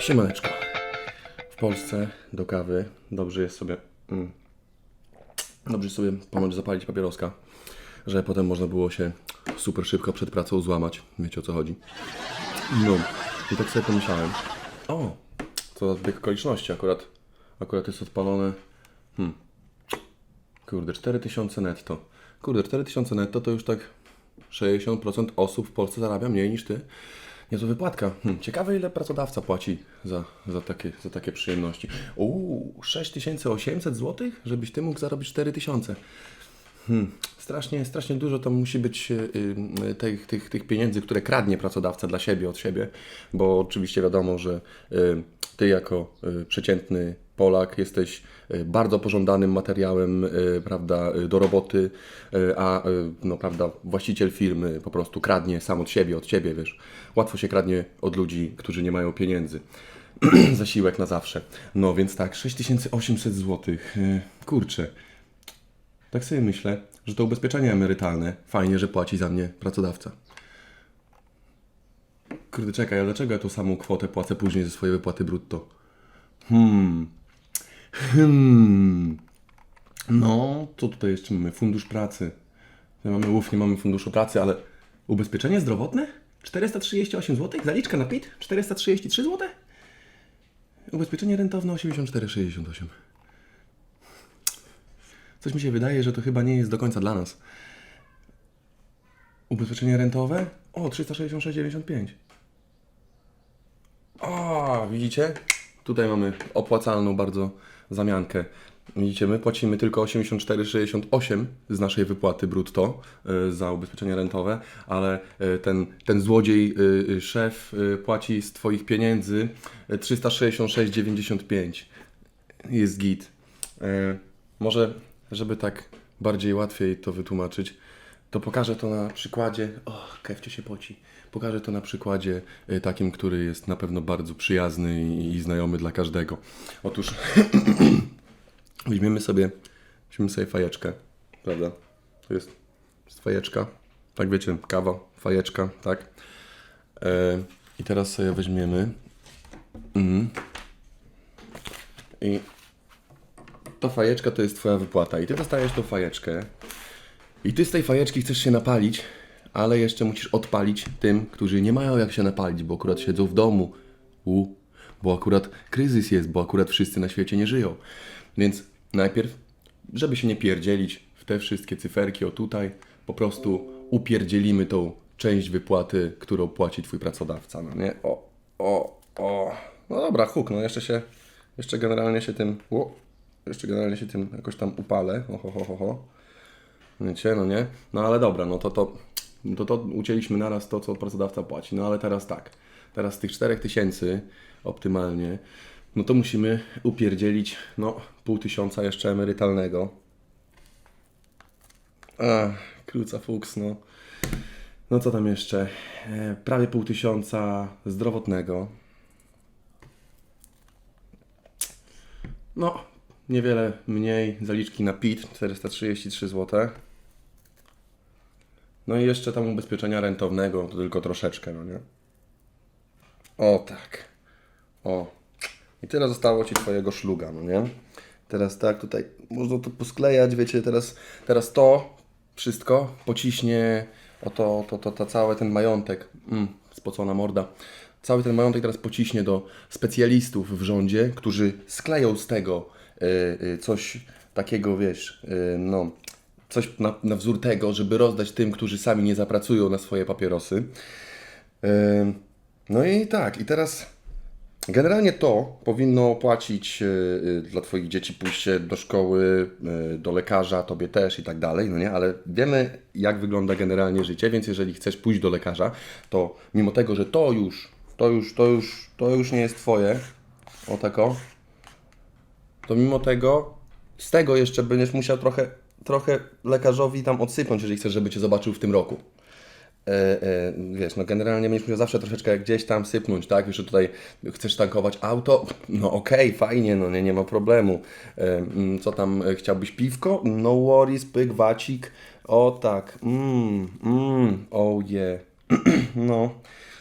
Siemaneczko. W Polsce do kawy dobrze jest sobie... Mm, dobrze sobie ponoć zapalić papieroska, że potem można było się super szybko przed pracą złamać. Wiecie o co chodzi. No, i tak sobie pomyślałem. O, co za zbieg okoliczności akurat. Akurat jest odpalone... Hmm. Kurde, 4000 netto. Kurde, 4000 netto to już tak 60% osób w Polsce zarabia mniej niż ty. Niezła wypłatka. Hm, ciekawe ile pracodawca płaci za, za, takie, za takie przyjemności. Uuu, 6800 zł? Żebyś ty mógł zarobić 4000. Hmm, strasznie, strasznie dużo tam musi być y, y, tych, tych, tych pieniędzy, które kradnie pracodawca dla siebie, od siebie, bo oczywiście wiadomo, że y, ty jako przeciętny Polak jesteś y, bardzo pożądanym materiałem, y, prawda, y, do roboty, a no, prawda, właściciel firmy po prostu kradnie sam od siebie, od ciebie, wiesz. Łatwo się kradnie od ludzi, którzy nie mają pieniędzy. Zasiłek na zawsze. No więc tak, 6800 zł. Kurczę. Tak sobie myślę, że to ubezpieczenie emerytalne fajnie, że płaci za mnie pracodawca. Kurde, czekaj, ale dlaczego ja tą samą kwotę płacę później ze swojej wypłaty brutto? Hmm. Hmm. No, co tutaj jeszcze mamy? Fundusz pracy. Nie mamy uf, nie mamy funduszu pracy, ale ubezpieczenie zdrowotne? 438 zł? Zaliczka na PIT? 433 zł? Ubezpieczenie rentowne 84,68. Coś mi się wydaje, że to chyba nie jest do końca dla nas. Ubezpieczenie rentowe? O, 366,95. O, widzicie? Tutaj mamy opłacalną bardzo zamiankę. Widzicie, my płacimy tylko 84,68 z naszej wypłaty brutto y, za ubezpieczenie rentowe, ale y, ten, ten złodziej, y, szef płaci z Twoich pieniędzy y, 366,95. Jest git. Może, żeby tak bardziej łatwiej to wytłumaczyć, to pokażę to na przykładzie. O, Kewcie się poci. Pokażę to na przykładzie y, takim, który jest na pewno bardzo przyjazny i, i znajomy dla każdego. Otóż weźmiemy sobie, weźmiemy sobie fajeczkę, prawda? To jest, jest fajeczka, tak wiecie, kawa, fajeczka, tak? E, I teraz sobie weźmiemy mm, i ta fajeczka to jest Twoja wypłata i Ty dostajesz tą fajeczkę i Ty z tej fajeczki chcesz się napalić, ale jeszcze musisz odpalić tym, którzy nie mają jak się napalić, bo akurat siedzą w domu, u, bo akurat kryzys jest, bo akurat wszyscy na świecie nie żyją. Więc najpierw, żeby się nie pierdzielić w te wszystkie cyferki o tutaj, po prostu upierdzielimy tą część wypłaty, którą płaci Twój pracodawca, no nie? O, o, o. No dobra, huk, no jeszcze się, jeszcze generalnie się tym, o, jeszcze generalnie się tym jakoś tam upalę, oho, ho, ho, ho. Wiecie, no nie? No ale dobra, no to to, to, to ucięliśmy naraz to, co pracodawca płaci. No ale teraz tak, teraz z tych 4000 optymalnie, no to musimy upierdzielić, no, pół tysiąca jeszcze emerytalnego. Ach, kruca fuks, no. No co tam jeszcze? E, prawie pół tysiąca zdrowotnego. No, niewiele mniej zaliczki na PIT, 433 zł. No i jeszcze tam ubezpieczenia rentownego, to tylko troszeczkę, no nie? O tak. O. I tyle zostało Ci Twojego szluga, no nie? Teraz tak, tutaj można to posklejać, wiecie, teraz, teraz to wszystko pociśnie oto to, to, to cały ten majątek, mm, spocona morda, cały ten majątek teraz pociśnie do specjalistów w rządzie, którzy skleją z tego coś takiego, wiesz, y, no, coś na, na wzór tego, żeby rozdać tym, którzy sami nie zapracują na swoje papierosy. Y, no i tak, i teraz Generalnie to powinno opłacić y, y, dla Twoich dzieci pójście do szkoły, y, do lekarza, Tobie też i tak dalej, no nie? Ale wiemy, jak wygląda generalnie życie, więc jeżeli chcesz pójść do lekarza, to mimo tego, że to już, to już, to już, to już nie jest Twoje, o tako, to mimo tego, z tego jeszcze będziesz musiał trochę, trochę lekarzowi tam odsypnąć, jeżeli chcesz, żeby Cię zobaczył w tym roku e, e, wiesz, no generalnie będziesz musiał zawsze troszeczkę gdzieś tam sypnąć, tak? Już że tutaj chcesz tankować auto, no okej, fajnie, no nie, nie ma problemu. E, mm, co tam, e, chciałbyś piwko? No worries, pyk, wacik. O tak, mm, mm, oh yeah. no.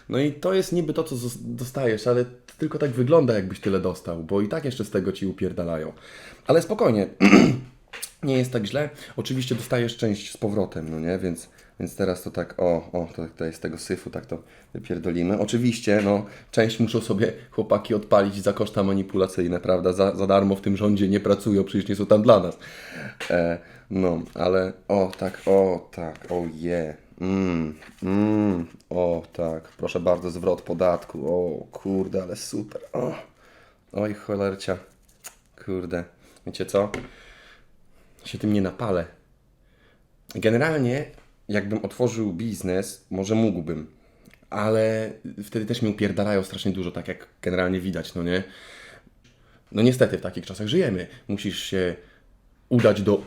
No i to jest niby to, co dostajesz, ale tylko tak wygląda, jakbyś tyle dostał, bo i tak jeszcze z tego ci upierdalają. Ale spokojnie, nie jest tak źle. Oczywiście dostajesz część z powrotem, no nie? Więc, więc teraz to tak, o, o, to tutaj z tego syfu tak to wypierdolimy. Oczywiście, no, część muszą sobie chłopaki odpalić za koszta manipulacyjne, prawda? Za, za darmo w tym rządzie nie pracują, przecież nie są tam dla nas. E, no, ale o, tak, o, tak, o je. Mm, mm, o, tak, proszę bardzo, zwrot podatku. O, kurde, ale super. O, oj, cholercia. Kurde. Wiecie co? się tym nie napalę. Generalnie, jakbym otworzył biznes, może mógłbym, ale wtedy też mi upierdalają strasznie dużo, tak jak generalnie widać, no nie? No niestety w takich czasach żyjemy. Musisz się udać do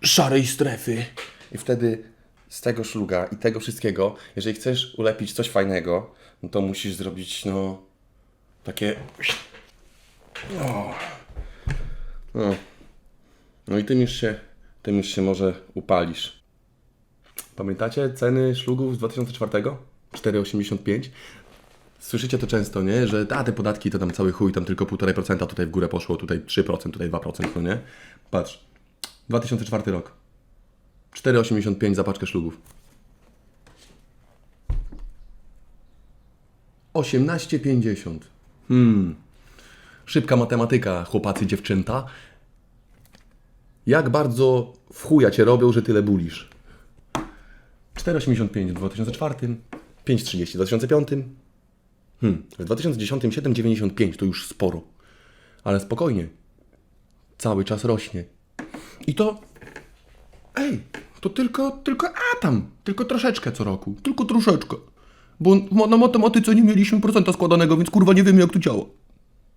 szarej strefy i wtedy z tego szluga i tego wszystkiego, jeżeli chcesz ulepić coś fajnego, no to musisz zrobić, no, takie... O. No. No i tym już się, tym już się może upalisz. Pamiętacie ceny szlugów z 2004? 4,85? Słyszycie to często, nie? Że a, te podatki to tam cały chuj, tam tylko 1,5% tutaj w górę poszło, tutaj 3%, tutaj 2%, no nie? Patrz, 2004 rok. 4,85 za paczkę szlugów. 18,50. Hmm. Szybka matematyka, chłopacy, dziewczęta. Jak bardzo w chuja cię robią, że tyle bulisz? 4,85 w 2004, 5,30 w 2005. Hmm, w 2010 7,95 to już sporo. Ale spokojnie. Cały czas rośnie. I to. Ej, to tylko, tylko, a tam, tylko troszeczkę co roku. Tylko troszeczkę. Bo na matematyce nie mieliśmy procenta składanego, więc kurwa nie wiemy jak to działa.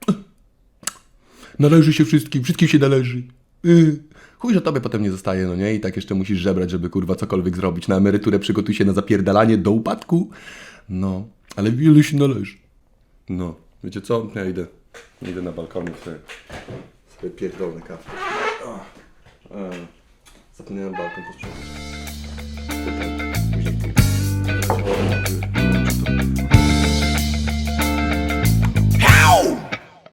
Należy się wszystkim, wszystkim się należy. Yy. Chuj, że tobie potem nie zostaje, no nie? I tak jeszcze musisz żebrać, żeby kurwa cokolwiek zrobić. Na emeryturę przygotuj się na zapierdalanie do upadku. No, ale wiele się należy. No, wiecie co? Ja idę, idę na balkonie sobie, sobie pierdolę kawę. O, e, Satın balkon pozisyonu. Zaten